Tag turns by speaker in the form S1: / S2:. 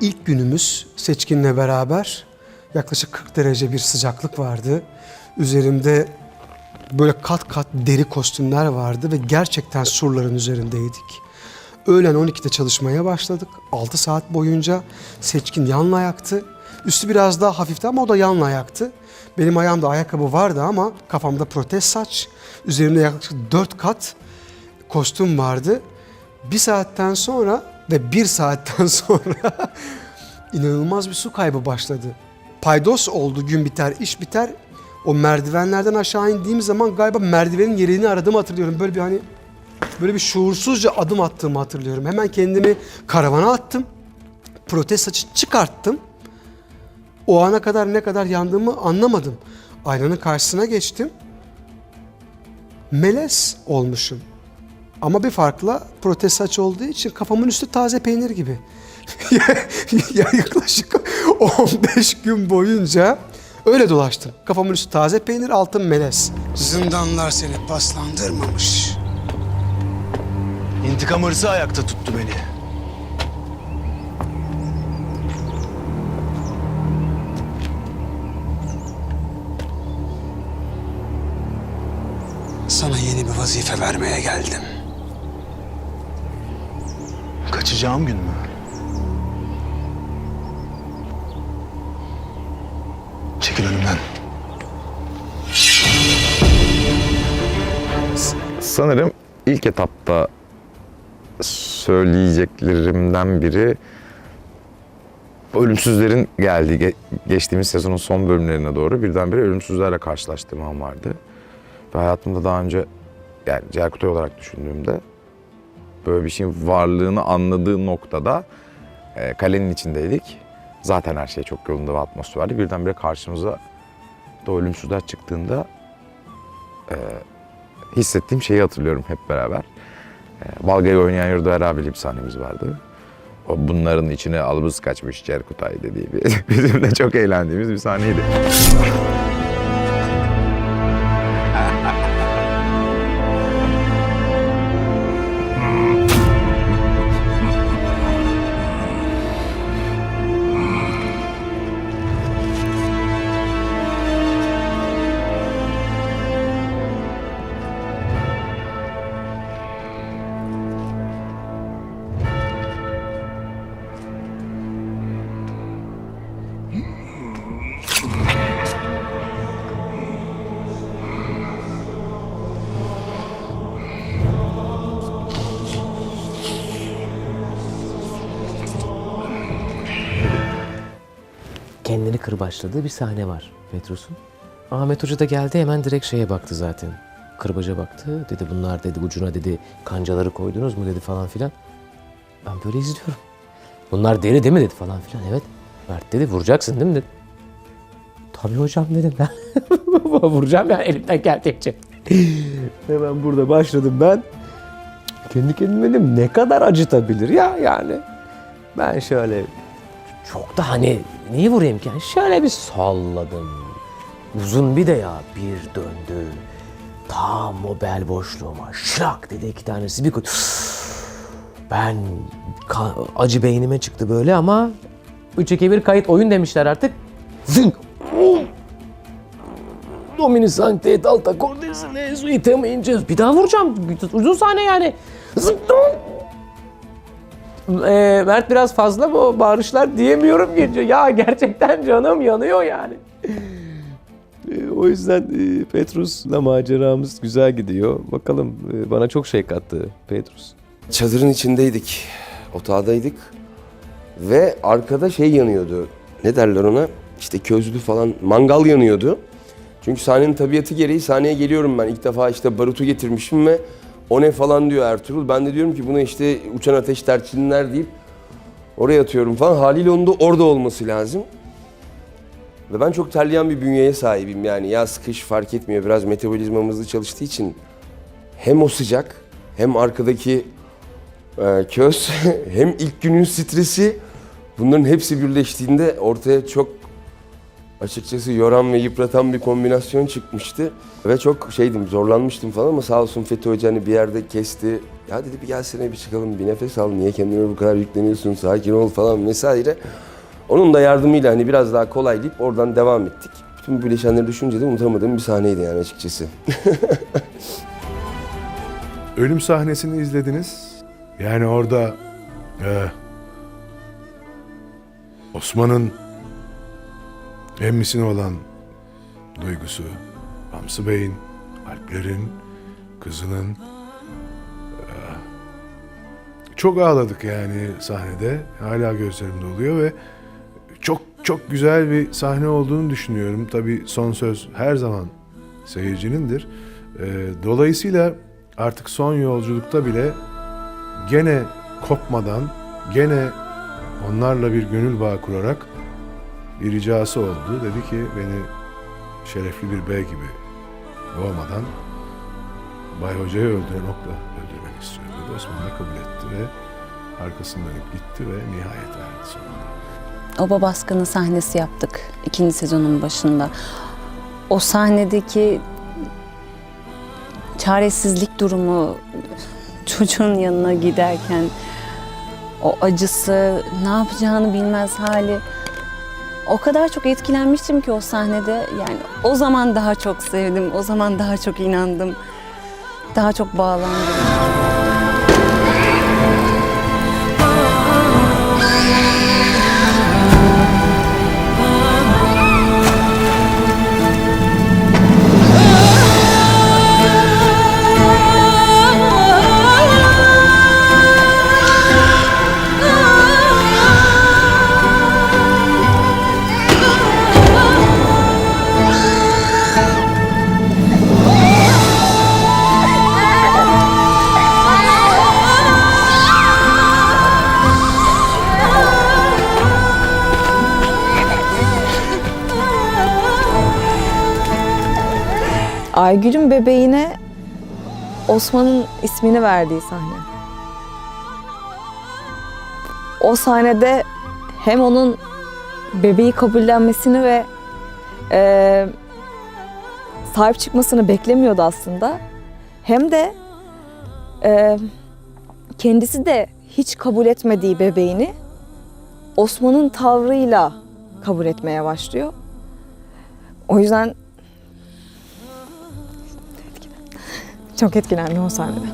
S1: ilk günümüz Seçkin'le beraber yaklaşık 40 derece bir sıcaklık vardı. Üzerimde böyle kat kat deri kostümler vardı ve gerçekten surların üzerindeydik. Öğlen 12'de çalışmaya başladık. 6 saat boyunca Seçkin yanla ayaktı. Üstü biraz daha hafifti ama o da yanla ayaktı. Benim ayağımda ayakkabı vardı ama kafamda protez saç. Üzerimde yaklaşık 4 kat kostüm vardı. Bir saatten sonra ve bir saatten sonra inanılmaz bir su kaybı başladı. Paydos oldu, gün biter, iş biter. O merdivenlerden aşağı indiğim zaman galiba merdivenin yerini aradığımı hatırlıyorum. Böyle bir hani böyle bir şuursuzca adım attığımı hatırlıyorum. Hemen kendimi karavana attım. Protez saçı çıkarttım. O ana kadar ne kadar yandığımı anlamadım. Aynanın karşısına geçtim. Melez olmuşum. Ama bir farkla protez saç olduğu için kafamın üstü taze peynir gibi. ya yaklaşık 15 gün boyunca öyle dolaştım. Kafamın üstü taze peynir, altın melez.
S2: Zindanlar seni paslandırmamış.
S3: İntikam hırsı ayakta tuttu beni.
S2: Sana yeni bir vazife vermeye geldim.
S3: Kaçacağım gün mü? Çekil önümden.
S4: Sanırım ilk etapta söyleyeceklerimden biri ölümsüzlerin geldiği ge- geçtiğimiz sezonun son bölümlerine doğru birdenbire ölümsüzlerle karşılaştığım an vardı. Ve hayatımda daha önce yani Cerkutay olarak düşündüğümde böyle bir şeyin varlığını anladığı noktada e, kalenin içindeydik. Zaten her şey çok yolunda ve atmosfer vardı. Birdenbire karşımıza da ölümsüzler çıktığında hissettiğim şeyi hatırlıyorum hep beraber. E, Balga'yı oynayan Yurda Erabi'li bir sahnemiz vardı. O bunların içine albız kaçmış Cerkutay dediği bir, bizim de çok eğlendiğimiz bir sahneydi.
S5: Kendini kırbaçladığı bir sahne var Petrus'un. Ahmet Hoca da geldi hemen direkt şeye baktı zaten. Kırbaca baktı. Dedi bunlar dedi ucuna dedi kancaları koydunuz mu dedi falan filan. Ben böyle izliyorum. Bunlar deri değil mi dedi falan filan. Evet. Mert dedi vuracaksın değil mi dedi. Tabii hocam dedim ben. Vuracağım ya elimden geldikçe. Hemen burada başladım ben. Kendi kendime dedim ne kadar acıtabilir ya yani. Ben şöyle çok da hani niye vurayım ki? Yani şöyle bir salladım. Uzun bir de ya bir döndü. Tam o bel boşluğuma şak dedi iki tanesi bir koy. Ben acı beynime çıktı böyle ama 3 2 1 kayıt oyun demişler artık. Zınk. Domini sancte et alta cordesine suitem inces. Bir daha vuracağım. Uzun sahne yani. Zınk. Ee, Mert biraz fazla mı bağırışlar diyemiyorum gece. Ya gerçekten canım yanıyor yani. Ee, o yüzden e, Petrus'la maceramız güzel gidiyor. Bakalım e, bana çok şey kattı Petrus.
S6: Çadırın içindeydik. Otağdaydık. Ve arkada şey yanıyordu. Ne derler ona? İşte közlü falan mangal yanıyordu. Çünkü sahnenin tabiatı gereği sahneye geliyorum ben. İlk defa işte barutu getirmişim ve o ne falan diyor Ertuğrul. Ben de diyorum ki buna işte uçan ateş terçinler deyip oraya atıyorum falan. Haliyle onun da orada olması lazım. Ve ben çok terleyen bir bünyeye sahibim yani yaz kış fark etmiyor. Biraz metabolizmam hızlı çalıştığı için hem o sıcak hem arkadaki e, köz hem ilk günün stresi bunların hepsi birleştiğinde ortaya çok Açıkçası yoran ve yıpratan bir kombinasyon çıkmıştı. Ve çok şeydim, zorlanmıştım falan ama sağ olsun Fethi Hoca hani bir yerde kesti. Ya dedi bir gelsene bir çıkalım, bir nefes al, niye kendine bu kadar yükleniyorsun, sakin ol falan vesaire. Onun da yardımıyla hani biraz daha kolaylayıp oradan devam ettik. Bütün bu bileşenleri düşünce de unutamadığım bir sahneydi yani açıkçası.
S7: ölüm sahnesini izlediniz. Yani orada e, Osman'ın emmisine olan duygusu, Hamsı Bey'in, Alpler'in, kızının çok ağladık yani sahnede. Hala gözlerimde oluyor ve çok çok güzel bir sahne olduğunu düşünüyorum. Tabii son söz her zaman seyircinindir. Dolayısıyla artık son yolculukta bile gene kopmadan, gene onlarla bir gönül bağı kurarak bir ricası oldu. Dedi ki beni şerefli bir bey gibi boğmadan Bay Hoca'yı öldüren okla öldürmeni istiyor dedi. Osman da kabul etti ve arkasını dönüp gitti ve nihayet verdi sonunda.
S8: Oba baskını sahnesi yaptık ikinci sezonun başında. O sahnedeki çaresizlik durumu, çocuğun yanına giderken o acısı, ne yapacağını bilmez hali. O kadar çok etkilenmiştim ki o sahnede. Yani o zaman daha çok sevdim, o zaman daha çok inandım. Daha çok bağlandım.
S9: Aygül'ün bebeğine Osman'ın ismini verdiği sahne. O sahnede hem onun bebeği kabullenmesini ve eee, sahip çıkmasını beklemiyordu aslında. Hem de eee, kendisi de hiç kabul etmediği bebeğini Osman'ın tavrıyla kabul etmeye başlıyor. O yüzden çok etkilendim o sahnede.